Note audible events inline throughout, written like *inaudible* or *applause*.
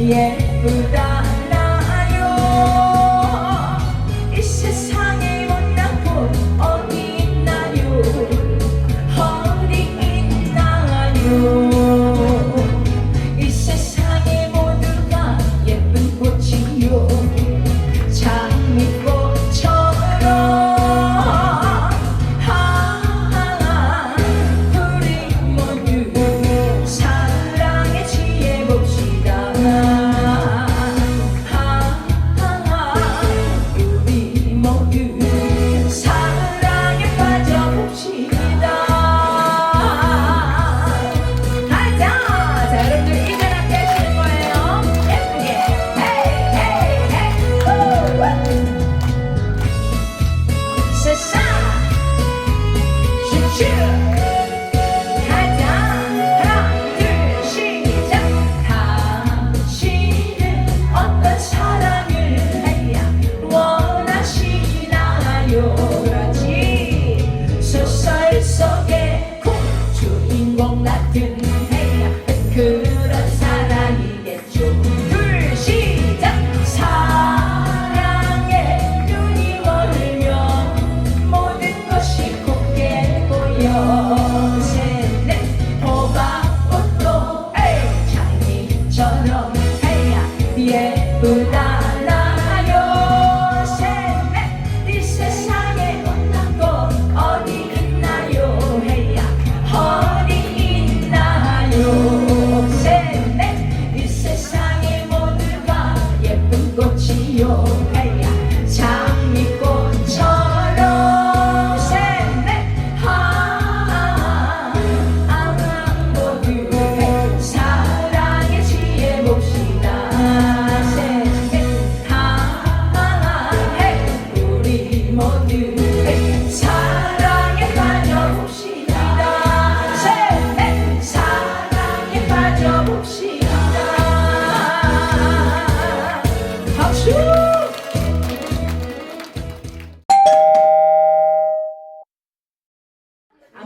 예쁘다 나요. 이 세상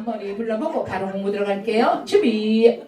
앞머리 불러보고 바로 공부 들어갈게요. 준비.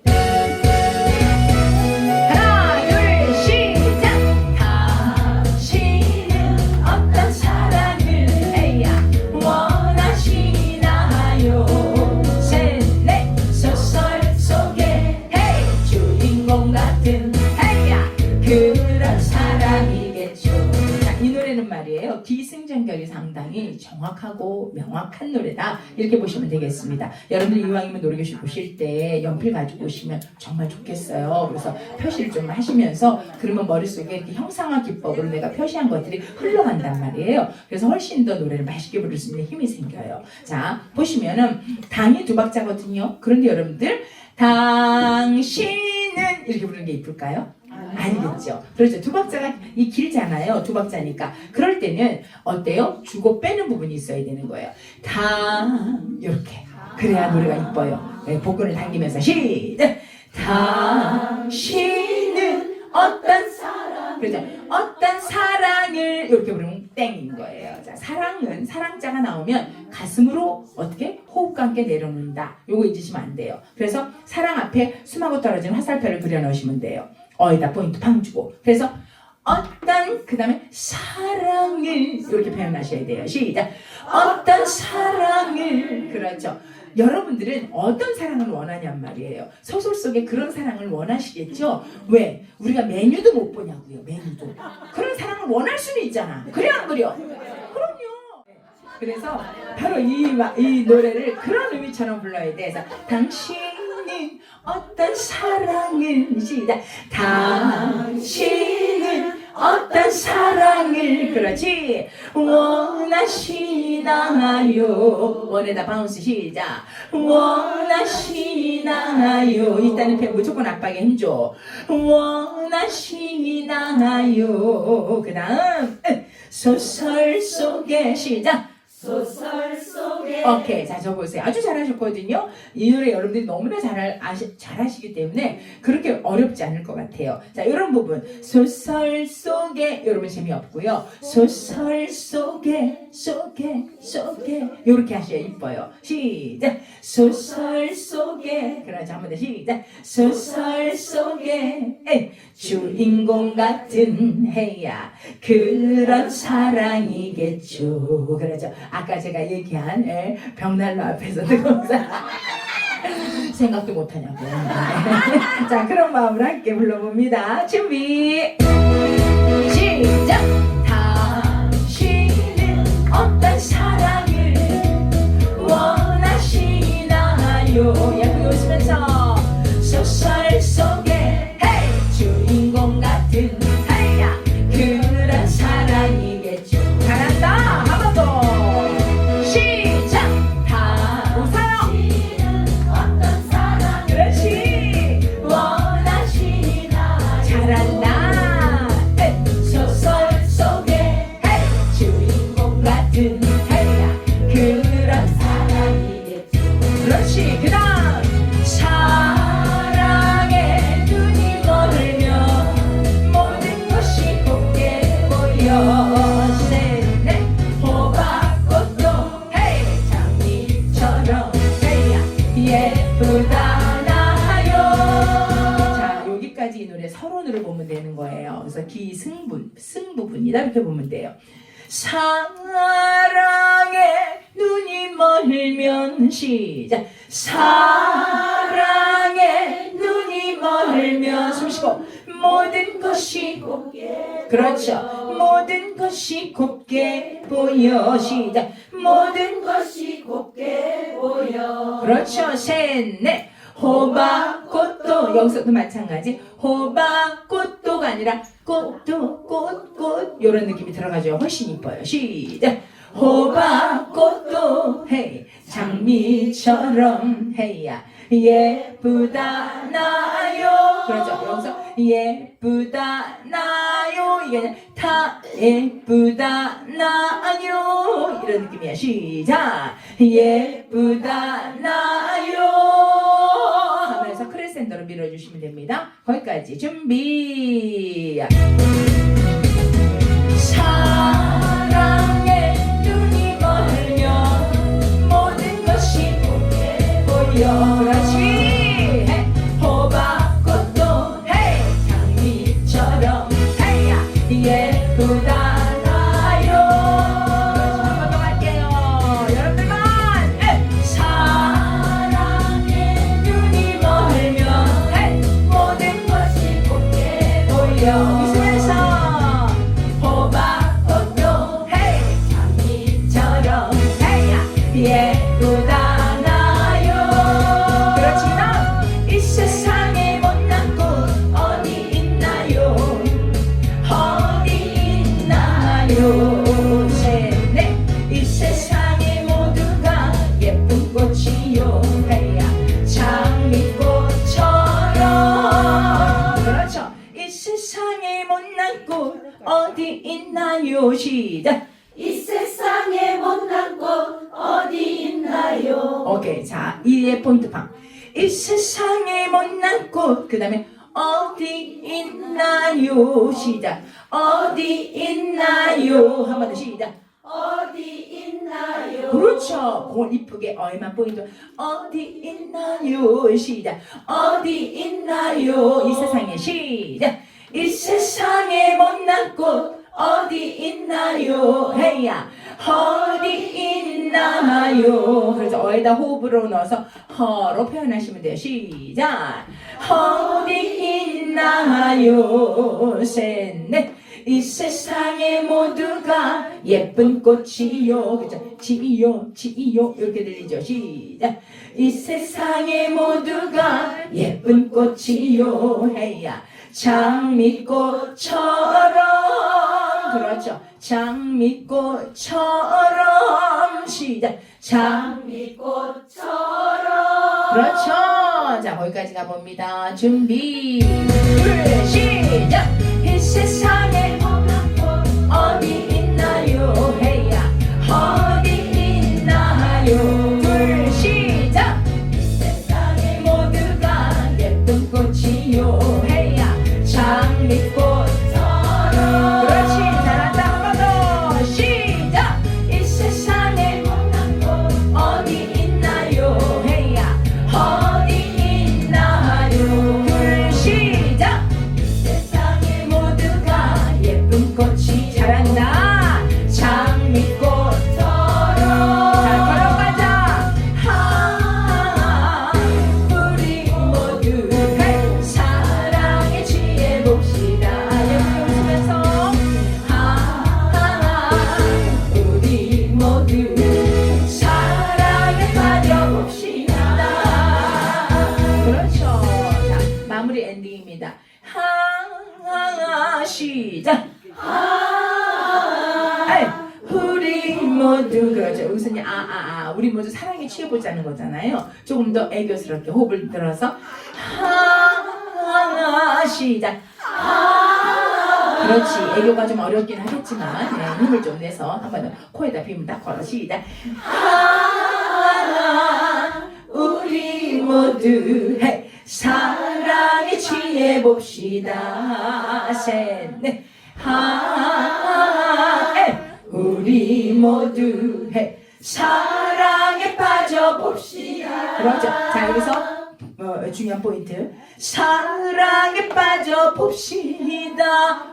말이에요. 기승전결이 상당히 정확하고 명확한 노래다. 이렇게 보시면 되겠습니다. 여러분들 이왕이면 노래교실 보실 때 연필 가지고 오시면 정말 좋겠어요. 그래서 표시를 좀 하시면서 그러면 머릿속에 이렇게 형상화 기법으로 내가 표시한 것들이 흘러간단 말이에요. 그래서 훨씬 더 노래를 맛있게 부를 수 있는 힘이 생겨요. 자, 보시면은 당이 두 박자거든요. 그런데 여러분들 당신은 이렇게 부르는 게 이쁠까요? 아니겠죠. 그렇죠. 두 박자가 이 길잖아요. 두 박자니까. 그럴 때는 어때요? 주고 빼는 부분이 있어야 되는 거예요. 당 이렇게. 그래야 노래가 이뻐요. 네, 복근을 당기면서 시작. 당신은 어떤 사랑 그죠? 어떤 사랑을 이렇게 부르면 땡인 거예요. 자, 사랑은 사랑자가 나오면 가슴으로 어떻게 호흡과 함께 내려놓는다. 요거 잊으시면 안 돼요. 그래서 사랑 앞에 숨하고 떨어지는 화살표를 그려 넣으시면 돼요. 어에다 포인트 팡 주고. 그래서 어떤 그 다음에 사랑을 이렇게 표현하셔야 돼요. 시작. 어떤 사랑을 그렇죠. 여러분들은 어떤 사랑을 원하냔 말이에요. 소설 속에 그런 사랑을 원하시겠죠? 왜? 우리가 메뉴도 못 보냐고요. 메뉴도. 그런 사랑을 원할 수는 있잖아. 그래 안 그려? 그럼요. 그래서 바로 이, 마- 이 노래를 그런 의미처럼 불러야 돼. 그래서 당신 은 어떤 시작. 당신은 어떤 사랑을 그렇지. 원하시나요? 원에다 바운스 시작. 원하시나요? 이따는 배 무조건 압박에 힘줘. 원하시나요? 그 다음 소설 속에 시작 소설 속에. 오케이 자저 보세요. 아주 잘하셨거든요. 이 노래 여러분들이 너무나 잘 아시, 잘하시기 때문에 그렇게 어렵지 않을 것 같아요. 자 이런 부분. 소설 속에 여러분 재미없고요. 소설 속에 속에 속에. 이렇게 하셔야 이뻐요. 시작. 소설 속에. 그렇죠 한번 더 시작. 소설 속에. 에이, 주인공 같은 해야. 그런 사랑이겠죠. 그렇죠 아까 제가 얘기한 예, 벽난로 앞에서 뜨거운 사랑 *laughs* 생각도 못하냐고. *laughs* 자 그런 마음으로 함께 불러봅니다. 준비. 시작! 당신은 어떤 사랑을 원하시나요? 예쁘게 웃으면서 소설 나요. 자 여기까지 이 노래 서론으로 보면 되는 거예요. 그래서 기승분 승부분이다. 이렇게 보면 돼요. 사랑에 눈이 멀면 시작. 사랑에 눈이 멀면 숨 쉬고 모든 것이 곱게 그렇죠. 모든 것이 곱게 보여. 시작. 모든 것이 곱게 보여. 그렇죠. 셋넷. 호박꽃도 여기서도 마찬가지. 호박꽃도가 아니라 꽃도 꽃꽃. 이런 느낌이 들어가죠. 훨씬 이뻐요. 시작. 호박꽃도 헤이. 장미처럼 헤이야. 예쁘다 나요. 그렇죠. 여기서 예쁘다 나요? 이게 다 예쁘다 나요? 이런 느낌이야. 시작. 예쁘다 나요? 하면서 크레센더로 밀어주시면 됩니다. 거기까지 준비. 사 예쁘다 다음에 어디 있나요? 시작. 어디 있나요? 한 번 더 시작. 어디 있나요? 그렇죠. 그걸 이쁘게 어에만 포인트. 어디 있나요? 시작. 어디 있나요? 이 세상에 시작. 이 세상에 못난 꽃 어디 있나요? 헤이야. 어디 있나요? 그래서 어에다 호흡으로 넣어서 허로 표현하시면 돼요. 시작 어디 있나요? 셋넷 이 세상에 모두가 예쁜 꽃이요. 그죠? 지요 지요. 이렇게 들리죠? 시작. 이 세상에 모두가 예쁜 꽃이요. 헤이야 장미꽃처럼. 그렇죠? 장미꽃처럼. 시작. 장 장미꽃처럼. 그렇죠 자 거기까지 가봅니다. 준비. 둘 시작. 이 세상에 아 아 아 우리 모두 사랑에 취해보자는 거잖아요. 조금 더 애교스럽게 호흡을 들어서 하나 시작. 그렇지. 애교가 좀 어렵긴 하겠지만 네, 힘을 좀 내서 한 번 더 코에다 비면 딱 걸어 시작. 하나 우리 모두 해 사랑에 취해 봅시다. 셋 넷 하나 에 우리 모두 해 사랑에 빠져봅시다. 그렇죠. 자 여기서 어, 중요한 포인트. 사랑에 빠져봅시다.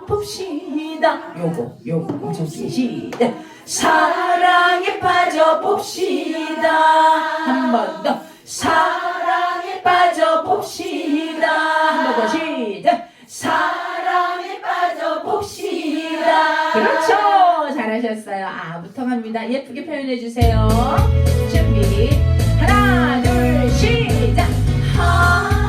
봅시다. 요거 요거 엄청 기 시작. 사랑에 빠져봅시다. 한 번 더. 사랑 갑니다. 예쁘게 표현해 주세요. 준비. 하나 둘 시작. 사